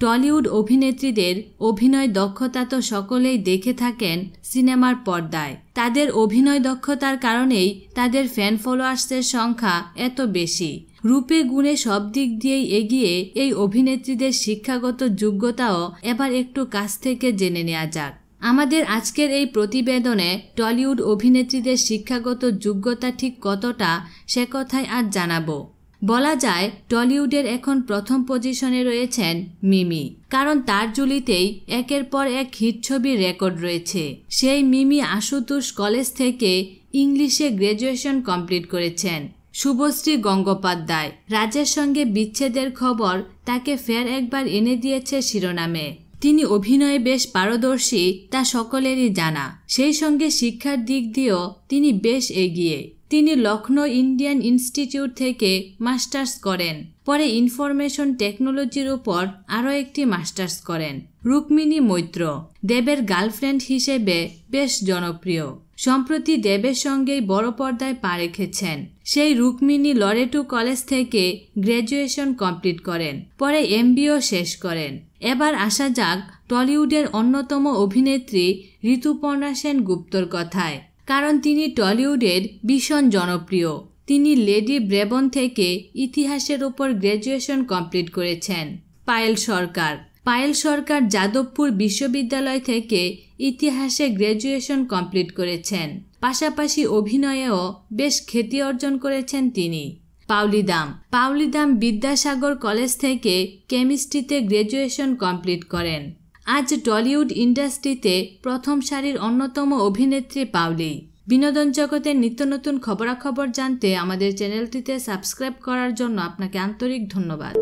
Tollywood অভিনেত্রীদের অভিনয় দক্ষতা তো সকলেই দেখে থাকেন সিনেমার পর্দায়। তাদের অভিনয় দক্ষতার কারণেই তাদের ফ্যান ফলোয়ার্সের সংখ্যা এত বেশি। রূপে গুণে সব দিক দিয়েই এগিয়ে এই অভিনেত্রীদের শিক্ষাগত যোগ্যতাও এবার একটু কাছ থেকে জেনে নেওয়া যাক। আমাদের আজকের এই প্রতিবেদনে টলিউড অভিনেত্রীদের শিক্ষাগত যোগ্যতা ঠিক কতটা সে কথাই আজ জানাব। বলা যায়, টলিউডের এখন প্রথম পজিশনে রয়েছেন মিমি। কারণ তার জুলিতেই একের পর এক হিট ছবির রেকর্ড রয়েছে। সেই মিমি আশুতোষ কলেজ থেকে ইংলিশে গ্র্যাজুয়েশন কমপ্লিট করেছেন। শুভশ্রী গঙ্গোপাধ্যায়, রাজের সঙ্গে বিচ্ছেদের খবর তাকে ফের একবার এনে দিয়েছে শিরোনামে। তিনি অভিনয়ে বেশ পারদর্শী, তা সকলেরই জানা। সেই সঙ্গে শিক্ষার দিক দিয়েও তিনি বেশ এগিয়ে। তিনি লখনৌ ইন্ডিয়ান ইনস্টিটিউট থেকে মাস্টার্স করেন। পরে ইনফরমেশন টেকনোলজির উপর আরও একটি মাস্টার্স করেন, রুক্মিণী মৈত্র। দেবের গার্লফ্রেন্ড হিসেবে বেশ জনপ্রিয়। সম্প্রতি দেবের সঙ্গেই বড় পর্দায় পা রেখেছেন। সেই রুক্মিণী লরেটু কলেজ থেকে গ্র্যাজুয়েশন কমপ্লিট করেন, পরে এমবিও শেষ করেন। এবার আসা যাক টলিউডের অন্যতম অভিনেত্রী ঋতুপর্ণা সেন গুপ্তর কথায়। কারণ তিনি টলিউডের ভীষণ জনপ্রিয়। তিনি লেডি ব্রেবন থেকে ইতিহাসের ওপর গ্র্যাজুয়েশন কমপ্লিট করেছেন। পায়েল সরকার। পায়েল সরকার যাদবপুর বিশ্ববিদ্যালয় থেকে ইতিহাসে গ্র্যাজুয়েশন কমপ্লিট করেছেন। পাশাপাশি অভিনয়েও বেশ খ্যাতি অর্জন করেছেন তিনি। পাউলিদাম পাউলিদাম বিদ্যাসাগর কলেজ থেকে কেমিস্ট্রিতে গ্র্যাজুয়েশন কমপ্লিট করেন। আজ টলিউড ইন্ডাস্ট্রিতে প্রথম সারির অন্যতম অভিনেত্রী পাওলি। বিনোদন জগতের নিত্য নতুন খবরাখবর জানতে আমাদের চ্যানেলটিতে সাবস্ক্রাইব করার জন্য আপনাকে আন্তরিক ধন্যবাদ।